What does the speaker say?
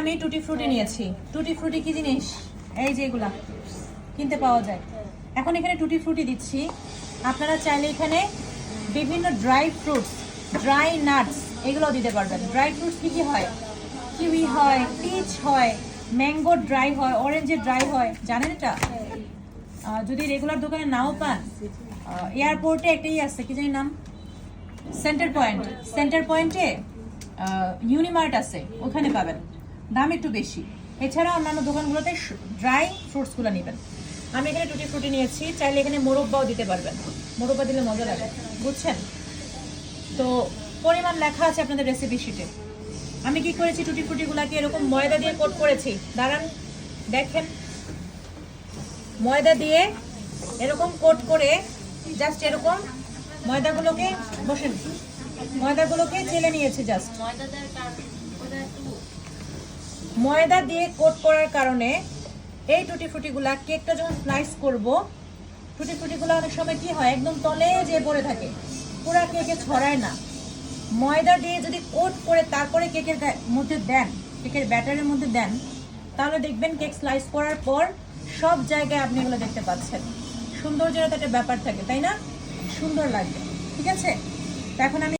আমি টুটি ফ্রুটি নিয়েছি। টুটি ফ্রুটি কি জিনিস? এই যে এগুলা কিনতে পাওয়া যায়। এখন এখানে টুটি ফ্রুটি দিচ্ছি। আপনারা চাইলে এখানে বিভিন্ন ড্রাই ফ্রুটস, ড্রাই নাটস এগুলো দিতে পারবেন। ড্রাই ফ্রুটস কি কি হয়? কিউই হয়, পিচ হয়, ম্যাঙ্গো ড্রাই হয়, অরেঞ্জের ড্রাই হয়। জানেন এটা? যদি রেগুলার দোকানে নাও পান এয়ারপোর্টে একটাই আছে, কি জানি নাম? Centre point. সেন্টার পয়েন্টে ইউনিমার্ট আছে, ওখানে পাবেন। দাম একটু বেশি। এছাড়া অন্যান্য দোকানগুলোতে ড্রাই ফ্রুটসগুলো নেবেন। আমি এখানে টুটি ফ্রুটি নিয়েছি, চাইলে এখানে মোরব্বাও দিতে পারবেন। মোরব্বা দিলে মজা লাগে, বুঝছেন? তো পরিমাণ লেখা আছে আপনাদের রেসিপি শিটে আমি কি করেছি, টুটি ফ্রুটিগুলোকে এরকম ময়দা দিয়ে কোট করেছি? দাঁড়ান, দেখেন। ময়দা দিয়ে এরকম কোট করে জাস্ট এরকম ময়দাগুলোকে বসেন ময়দাগুলোকে চেলে নিয়েছে জাস্ট ময়দা দিয়ে কোট করার কারণে এই টুটি ফ্রুটিগুলা কেকটা যখন স্লাইস করব, টুটি ফ্রুটিগুলো অনেক সময় কি হয়, একদম তলে যে পড়ে থাকে। পুরা কেকে ছড়ায় না। ময়দা দিয়ে যদি কোট করে তারপরে কেকের মধ্যে দেন, কেকের ব্যাটারের মধ্যে দেন, তাহলে দেখবেন কেক স্লাইস করার পর সব জায়গায় আপনি এগুলো দেখতে পাচ্ছেন। সৌন্দর্যের একটা ব্যাপার থাকে, তাই না? সুন্দর লাগবে। ঠিক আছে? এখন আমি